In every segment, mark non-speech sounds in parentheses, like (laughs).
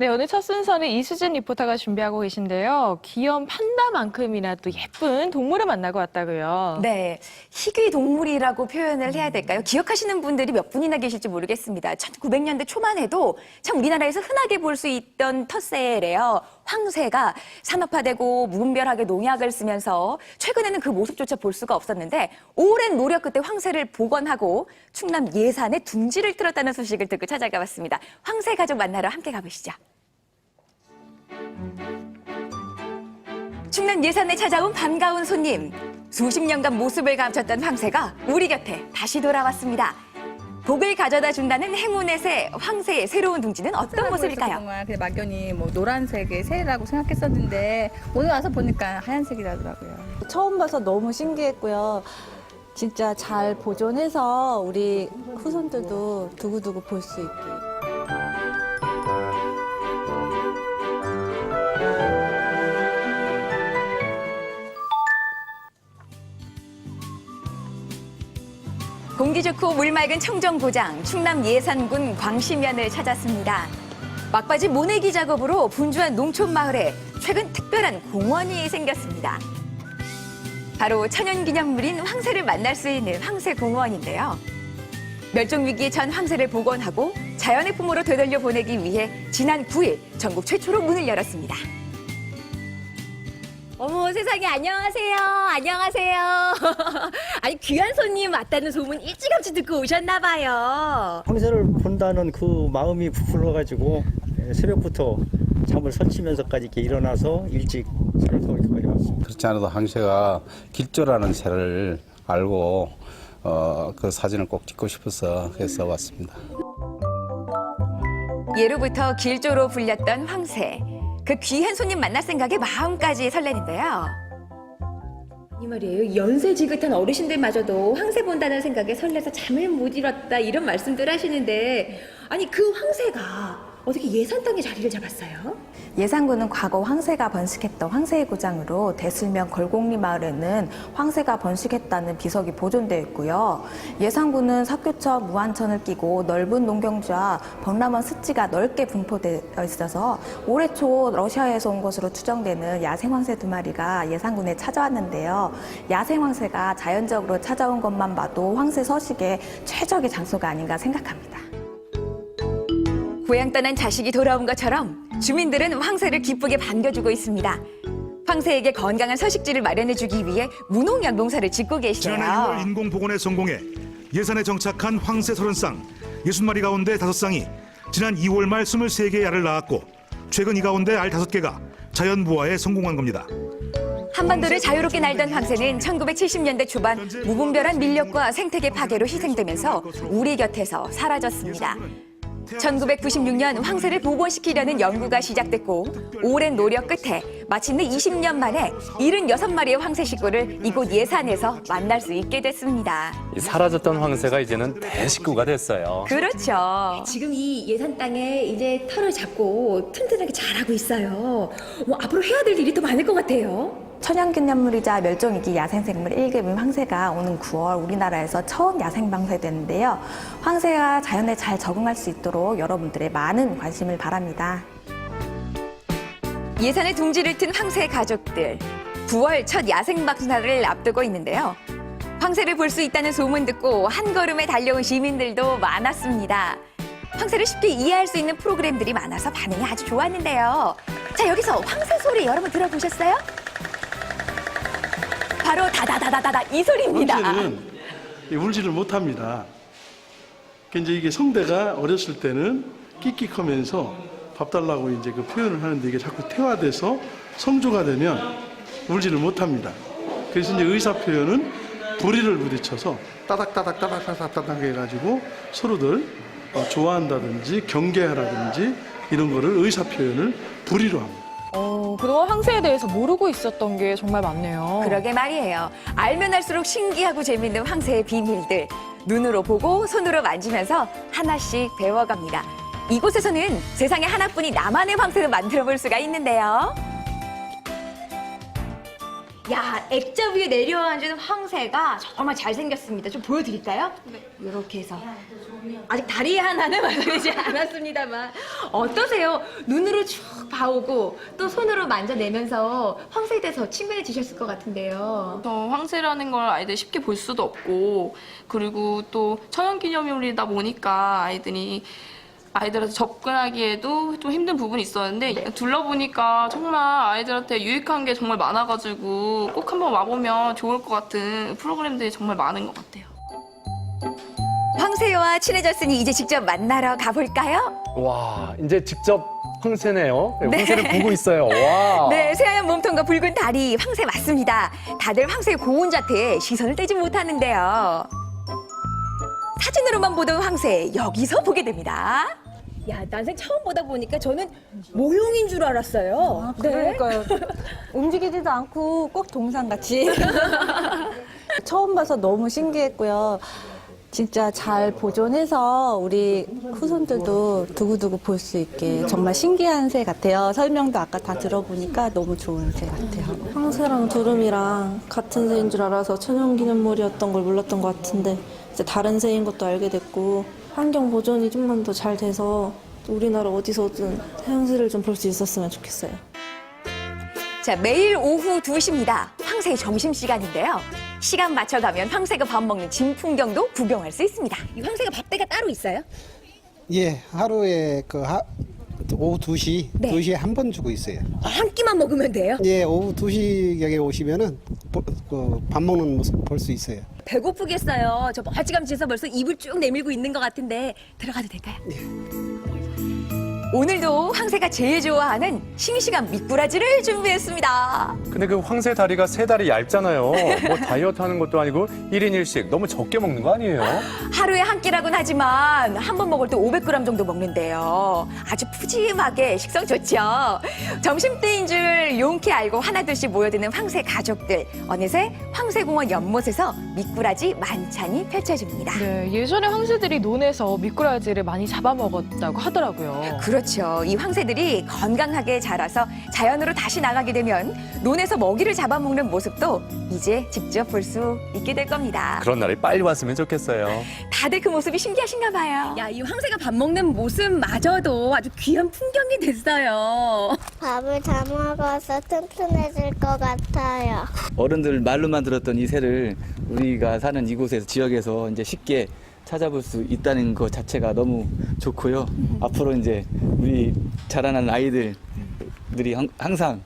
네, 오늘 첫 순서는 이수진 리포터가 준비하고 계신데요. 귀여운 판다만큼이나 또 예쁜 동물을 만나고 왔다고요. 네, 희귀 동물이라고 표현을 해야 될까요? 기억하시는 분들이 몇 분이나 계실지 모르겠습니다. 1900년대 초만 해도 참 우리나라에서 흔하게 볼 수 있던 텃새래요. 황새가 산업화되고 무분별하게 농약을 쓰면서 최근에는 그 모습조차 볼 수가 없었는데 오랜 노력 끝에 황새를 복원하고 충남 예산에 둥지를 틀었다는 소식을 듣고 찾아가 봤습니다. 황새 가족 만나러 함께 가보시죠. 충남 예산에 찾아온 반가운 손님. 수십 년간 모습을 감췄던 황새가 우리 곁에 다시 돌아왔습니다. 복을 가져다 준다는 행운의 새, 황새의 새로운 둥지는 어떤 모습일까요? 동안 그냥 막연히 뭐 노란색의 새라고 생각했었는데 오늘 와서 보니까 하얀색이라더라고요. 처음 봐서 너무 신기했고요. 진짜 잘 보존해서 우리 후손들도 두고두고 볼 수 있게. 공기 좋고 물 맑은 청정고장, 충남 예산군 광시면을 찾았습니다. 막바지 모내기 작업으로 분주한 농촌 마을에 최근 특별한 공원이 생겼습니다. 바로 천연기념물인 황새를 만날 수 있는 황새공원인데요. 멸종위기 전 황새를 복원하고 자연의 품으로 되돌려 보내기 위해 지난 9일 전국 최초로 문을 열었습니다. 어머 세상에 안녕하세요. 안녕하세요. (laughs) 아니 귀한 손님 왔다는 소문 일찌감치 듣고 오셨나 봐요. 황새를 본다는 그 마음이 부풀어가지고 예, 새벽부터 잠을 설치면서까지 이렇게 일어나서 일찍 차를 타고 이렇게 왔습니다. 그렇지 않아도 항새가 길조라는 새를 알고 어, 그 사진을 꼭 찍고 싶어서 해서 왔습니다. 예로부터 길조로 불렸던 황새. 그 귀한 손님 만날 생각에 마음까지 설레는데요. 이 말이에요. 연세 지긋한 어르신들마저도 황새 본다는 생각에 설레서 잠을 못 이뤘다 이런 말씀들 하시는데 아니 그 황새가 어떻게 예산 땅에 자리를 잡았어요? 예산군은 과거 황새가 번식했던 황새의 고장으로 대슬면 걸곡리 마을에는 황새가 번식했다는 비석이 보존되어 있고요. 예산군은 사교천, 무안천을 끼고 넓은 농경지와 벙람원 습지가 넓게 분포되어 있어서 올해 초 러시아에서 온 것으로 추정되는 야생 황새 두 마리가 예산군에 찾아왔는데요. 야생 황새가 자연적으로 찾아온 것만 봐도 황새 서식의 최적의 장소가 아닌가 생각합니다. 고향 떠난 자식이 돌아온 것처럼 주민들은 황새를 기쁘게 반겨주고 있습니다. 황새에게 건강한 서식지를 마련해주기 위해 무농약 농사를 짓고 지난해 6월 계시대요. 인공 복원에 성공해 예산에 정착한 황새 30쌍, 60마리 가운데 5쌍이 지난 2월 말 23개의 알을 낳았고 최근 이 가운데 알 5개가 자연 부화에 성공한 겁니다. 한반도를 자유롭게 날던 황새는 1970년대 초반 무분별한 밀렵과 생태계 파괴로 희생되면서 우리 곁에서 사라졌습니다. 1996년 황새를 복원시키려는 연구가 시작됐고 오랜 노력 끝에 마침내 20년 만에 76마리의 황새 식구를 이곳 예산에서 만날 수 있게 됐습니다. 이 사라졌던 황새가 이제는 대식구가 됐어요. 그렇죠. 지금 이 예산 땅에 이제 털을 잡고 튼튼하게 자라고 있어요. 뭐 앞으로 해야 될 일이 또 많을 것 같아요. 천연기념물이자 멸종위기 야생생물 1급인 황새가 오는 9월 우리나라에서 처음 야생방사되는데요. 황새가 자연에 잘 적응할 수 있도록 여러분들의 많은 관심을 바랍니다. 예산의 둥지를 튼 황새 가족들. 9월 첫 야생 박사를 앞두고 있는데요. 황새를 볼 수 있다는 소문 듣고 한 걸음에 달려온 시민들도 많았습니다. 황새를 쉽게 이해할 수 있는 프로그램들이 많아서 반응이 아주 좋았는데요. 자, 여기서 황새 소리 여러분 들어보셨어요? 바로 다다다다다다 이 소리입니다. 황새는 이 울지를 못합니다. 그 이제 이게 성대가 어렸을 때는 끽끽하면서 밥 달라고 이제 그 표현을 하는데 이게 자꾸 태화돼서 성조가 되면 울지를 못합니다. 그래서 이제 의사 표현은 부리를 부딪혀서 따닥따닥 따닥따닥 따닥 해가지고 서로들 어, 좋아한다든지 경계하라든지 이런 거를 의사 표현을 부리로 합니다. 어, 그동안 황새에 대해서 모르고 있었던 게 정말 많네요. 그러게 말이에요. 알면 알수록 신기하고 재밌는 황새의 비밀들. 눈으로 보고 손으로 만지면서 하나씩 배워갑니다. 이곳에서는 세상에 하나뿐인 나만의 황새를 만들어 볼 수가 있는데요. 야, 액자 위에 내려앉은 황새가 정말 잘생겼습니다. 좀 보여드릴까요? 네. 이렇게 해서. 아직 다리 하나는 (laughs) 완성되지 않았습니다만. 어떠세요? 눈으로 쭉 봐오고 또 손으로 만져내면서 황새에 대해서 친근해지셨을 것 같은데요. 저 황새라는 걸 아이들이 쉽게 볼 수도 없고 그리고 또 천연기념물이다 보니까 아이들이 아이들한테 접근하기에도 좀 힘든 부분이 있었는데 둘러보니까 정말 아이들한테 유익한 게 정말 많아가지고 꼭 한번 와보면 좋을 것 같은 프로그램들이 정말 많은 것 같아요. 황새와 친해졌으니 이제 직접 만나러 가볼까요? 와, 이제 직접 황새네요. 네. 황새를 보고 있어요. 와. 네, 새하얀 몸통과 붉은 다리 황새 맞습니다. 다들 황새의 고운 자태에 시선을 떼지 못하는데요. 사진으로만 보던 황새 여기서 보게 됩니다. 야, 난생 처음 보다 보니까 저는 모형인 줄 알았어요. 네. 그러니까요. 움직이지도 않고 꼭 동상같이. (laughs) 처음 봐서 너무 신기했고요. 진짜 잘 보존해서 우리 후손들도 두고두고 볼 수 있게 정말 신기한 새 같아요. 설명도 아까 다 들어보니까 너무 좋은 새 같아요. 황새랑 두루미랑 같은 새인 줄 알아서 천연기념물이었던 걸 몰랐던 것 같은데 이제 다른 새인 것도 알게 됐고 환경 보존이 좀만 더 잘 돼서 우리나라 어디서든 해양새를 좀 볼 수 있었으면 좋겠어요. 자, 매일 오후 2시입니다. 황새의 점심시간인데요. 시간 맞춰가면 황새가 밥 먹는 진풍경도 구경할 수 있습니다. 이 황새가 밥대가 따로 있어요? 예, 하루에 그 하, 오후 2시, 네. 2시에 한 번 주고 있어요. 한 끼만 먹으면 돼요? 예, 오후 2시경에 오시면은 보- 그밥 먹는 모습 볼 수 있어요. 배고프겠어요. 저 멀찌감치해서 벌써 입을 쭉 내밀고 있는 것 같은데 들어가도 될까요? 오늘도 황새가 제일 좋아하는 싱싱한 미꾸라지를 준비했습니다. 근데 그 황새 다리가 세 다리 얇잖아요. 뭐 다이어트 하는 것도 아니고 1인 1식 너무 적게 먹는 거 아니에요? 하루에 한 끼라곤 하지만 한 번 먹을 때 500g 정도 먹는데요. 아주 푸짐하게 식성 좋죠. 점심때인 줄 용케 알고 하나둘씩 모여드는 황새 가족들. 어느새 황새공원 연못에서 미꾸라지 만찬이 펼쳐집니다. 네, 예전에 황새들이 논에서 미꾸라지를 많이 잡아먹었다고 하더라고요. 그렇 죠. 이 황새들이 건강하게 자라서 자연으로 다시 나가게 되면 논에서 먹이를 잡아먹는 모습도 이제 직접 볼 수 있게 될 겁니다. 그런 날이 빨리 왔으면 좋겠어요. 다들 그 모습이 신기하신가 봐요. 야, 이 황새가 밥 먹는 모습마저도 아주 귀한 풍경이 됐어요. 밥을 다 먹어서 튼튼해질 것 같아요. 어른들 말로만 들었던 이 새를 우리가 사는 이곳에서 지역에서 이제 쉽게 찾아볼 수 있다는 것 자체가 너무 좋고요. 앞으로 이제 우리 자라난 아이들들이 항- 항상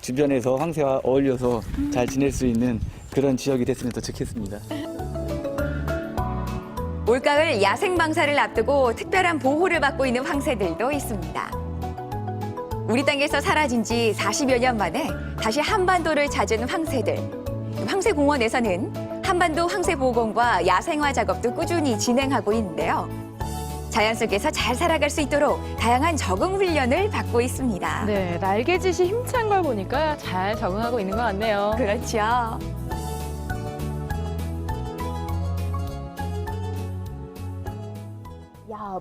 주변에서 황새와 어울려서 잘 지낼 수 있는 그런 지역이 됐으면 더 좋겠습니다. 올가을 야생 방사를 앞두고 특별한 보호를 받고 있는 황새들도 있습니다. 우리 땅에서 사라진 지 40여 년 만에 다시 한반도를 찾은 황새들. 황새공원에서는 한반도 황새 보건과 야생화 작업도 꾸준히 진행하고 있는데요. 자연 속에서 잘 살아갈 수 있도록 다양한 적응 훈련을 받고 있습니다. 네, 날개짓이 힘찬 걸 보니까 잘 적응하고 있는 것 같네요. 그렇죠. 야,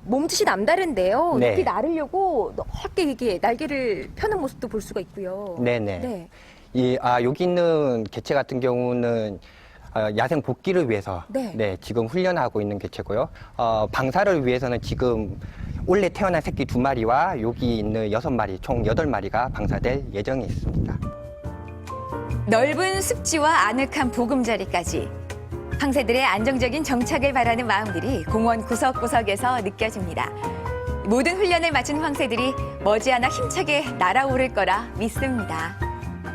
몸짓이 남다른데요. 네. 이렇게 나르려고 넓게 이게 날개를 펴는 모습도 볼 수가 있고요. 네네. 네. 이, 아, 여기 있는 개체 같은 경우는 어, 야생 복귀를 위해서 네. 지금 훈련하고 있는 개체고요. 어, 방사를 위해서는 지금 올해 태어난 새끼 두 마리와 여기 있는 여섯 마리, 총 여덟 마리가 방사될 예정이 있습니다. 넓은 습지와 아늑한 보금자리까지 황새들의 안정적인 정착을 바라는 마음들이 공원 구석구석에서 느껴집니다. 모든 훈련을 마친 황새들이 머지않아 힘차게 날아오를 거라 믿습니다.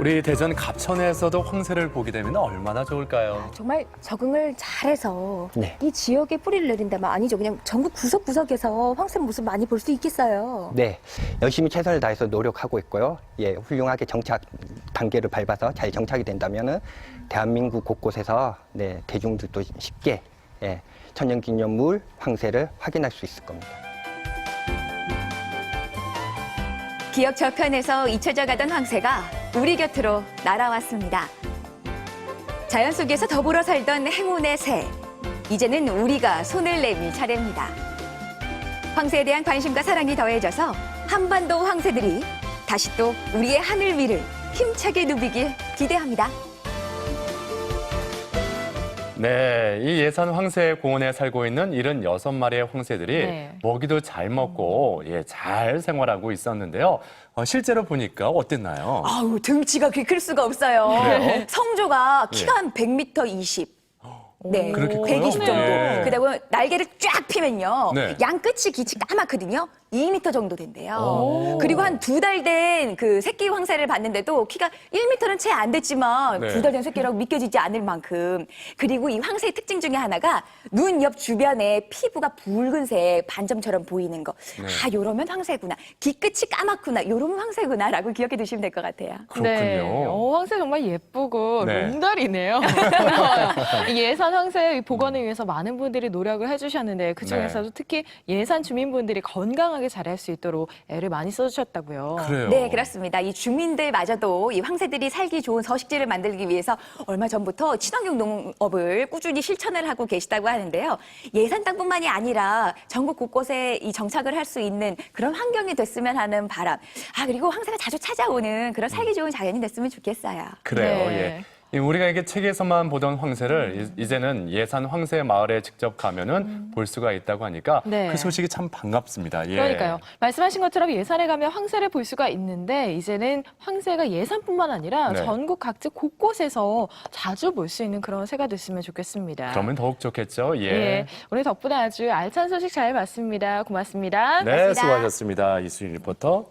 우리 대전 갑천에서도 황새를 보게 되면 얼마나 좋을까요? 정말 적응을 잘해서 네. 이 지역에 뿌리를 내린다면 아니죠. 그냥 전국 구석구석에서 황새 모습 많이 볼 수 있겠어요. 네, 열심히 최선을 다해서 노력하고 있고요. 예, 훌륭하게 정착 단계를 밟아서 잘 정착이 된다면은 대한민국 곳곳에서 네, 대중들도 쉽게 예, 천연기념물 황새를 확인할 수 있을 겁니다. 기억 저편에서 잊혀져 가던 황새가 우리 곁으로 날아왔습니다. 자연 속에서 더불어 살던 행운의 새. 이제는 우리가 손을 내밀 차례입니다. 황새에 대한 관심과 사랑이 더해져서 한반도 황새들이 다시 또 우리의 하늘 위를 힘차게 누비길 기대합니다. 네, 이 예산 황새 공원에 살고 있는 76마리의 황새들이 네. 먹이도 잘 먹고 예, 잘 생활하고 있었는데요. 어, 실제로 보니까 어땠나요? 아우 등치가 그렇게 클 수가 없어요. 그래요? (laughs) 성조가 키가 예. 한 100m 20. 네, 그렇게 커요? 120 정도. 네. 그다음에 날개를 쫙 피면요. 네. 양 끝이 빛이 까맣거든요. 2m 정도 된대요. 오. 그리고 한 두 달 된 그 새끼 황새를 봤는데도 키가 1m는 채 안 됐지만 네. 두 달 된 새끼라고 믿겨지지 않을 만큼. 그리고 이 황새의 특징 중에 하나가 눈 옆 주변에 피부가 붉은색 반점처럼 보이는 거. 네. 아, 요러면 황새구나. 귀 끝이 까맣구나. 요러면 황새구나라고 기억해 두시면 될 것 같아요. 네. 어, 황새 정말 예쁘고 네. 롱다리네요. 고마워요. (laughs) 이 예산 황새 의 복원을 위해서 많은 분들이 노력을 해주셨는데 그 중에서도 네. 특히 예산 주민분들이 건강 하게 자랄 수 있도록 애를 많이 써주셨다고요. 네, 그렇습니다. 이 주민들마저도 이 황새들이 살기 좋은 서식지를 만들기 위해서 얼마 전부터 친환경 농업을 꾸준히 실천을 하고 계시다고 하는데요. 예산 땅뿐만이 아니라 전국 곳곳에 이 정착을 할 수 있는 그런 환경이 됐으면 하는 바람. 아, 그리고 황새가 자주 찾아오는 그런 살기 좋은 자연이 됐으면 좋겠어요. 그래요. 네. 예. 이 우리가 이게 책에서만 보던 황새를 이- 이제는 예산 황새 마을에 직접 가면은 볼 수가 있다고 하니까 네. 그 소식이 참 반갑습니다. 예. 그러니까요. 말씀하신 것처럼 예산에 가면 황새를 볼 수가 있는데 이제는 황새가 예산뿐만 아니라 네. 전국 각지 곳곳에서 자주 볼 수 있는 그런 새가 됐으면 좋겠습니다. 그러면 더욱 좋겠죠. 예. 예. 오늘 덕분에 아주 알찬 소식 잘 봤습니다. 고맙습니다. 네, 수고하셨습니다. 이수진 리포터.